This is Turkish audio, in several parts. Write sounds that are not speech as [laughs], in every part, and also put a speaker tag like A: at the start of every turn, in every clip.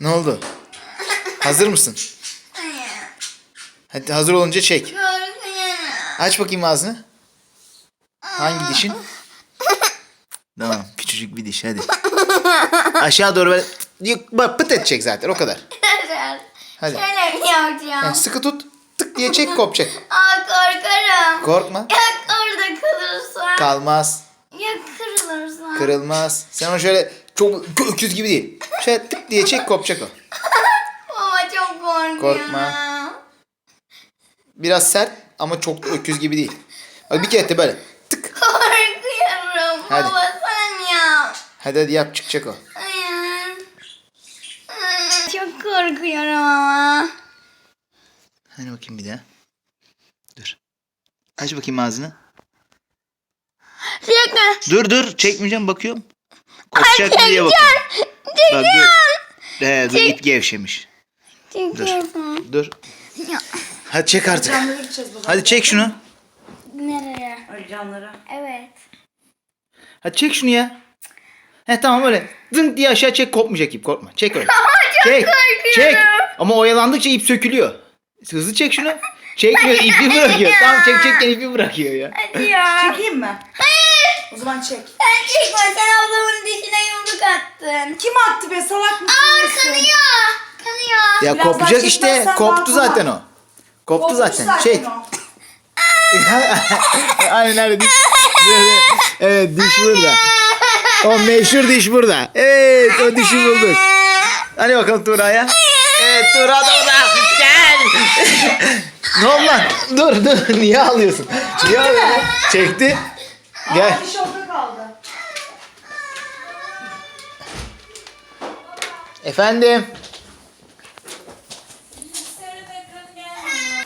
A: Ne oldu? Hazır mısın? Hadi hazır olunca çek. Aç bakayım ağzını. Hangi dişin? Tamam küçücük bir diş hadi. Aşağı doğru böyle bak pıt edecek zaten o kadar. Hadi.
B: Şöyle mi yapacağım?
A: Ha, sıkı tut. Tık diye çek kopacak.
B: Aa korkarım.
A: Korkma.
B: Ya orada kalırsa?
A: Kalmaz.
B: ya kırılırsa?
A: Kırılmaz. Sen onu şöyle çok öküz gibi değil. Şöyle tık diye çek kopacak o.
B: Baba çok korkuyorum.
A: Korkma. Biraz sert ama çok da öküz gibi değil. Bak bir kere de böyle. Tık.
B: Korkuyorum.
A: Hadi.
B: Baba sen yap.
A: Hadi hadi yap çıkacak o.
B: Hayır. Çok korkuyorum ama.
A: Hani bakayım bir daha. Dur. Aç bakayım ağzını.
B: Şaka.
A: Dur dur çekmeyeceğim bakıyorum. Kopacak mı diye bakıyorum. Bak dur. He, dur ip gevşemiş.
B: Çekiyorsun.
A: Dur. Hadi çek artık.
C: Camlara gideceğiz baba.
A: Hadi çek şunu.
B: Nereye?
C: Ay camlara.
B: Evet.
A: Hadi çek şunu ya. He tamam öyle. Dınk diye aşağı çek kopmayacak ip korkma. Çek öyle. [laughs] çek. Çek. Ama oyalandıkça ip sökülüyor. Hızlı çek şunu. Çekmiyor ipi bırakıyor. [laughs] Tamam çek çekken ipi bırakıyor ya.
B: Hadi ya.
C: Çekeyim mi? Zaman çek.
B: Sen çekme sen ablamın dişine yumruk attın.
C: Kim attı be salak mısın?
B: Aa
C: nesin?
B: kanıyor. Kanıyor.
A: Ya
C: Biraz daha
A: kopacak işte.
C: çekmezsen
A: Koptu
C: balkona.
A: zaten o. Koptu
C: Kopmuş
A: zaten. Çek.
C: o. [laughs]
A: Aynen öyle diş. evet diş burada. O meşhur diş burada. Evet o dişi bulduk. Hadi bakalım Tuğra'ya. Evet Tuğra da orada. Gel. [laughs] ne oldu lan? Dur dur. Niye ağlıyorsun? Niye ağlıyorsun? Çekti. Gel.
C: Aa, orada kaldı.
A: Efendim.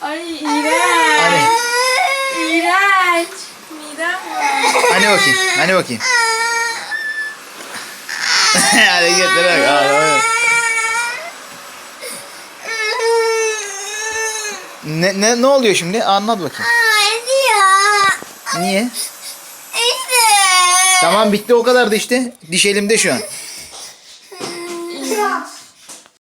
B: Ay iğrenç.
A: Hani,
B: İğrenç. Midem var.
A: hani bakayım. Hani bakayım. [laughs] Hareketlere bak. ağlama. Ne, ne, ne oluyor şimdi? Anlat bakayım. Niye? Tamam bitti o kadar da işte. Diş elimde şu an.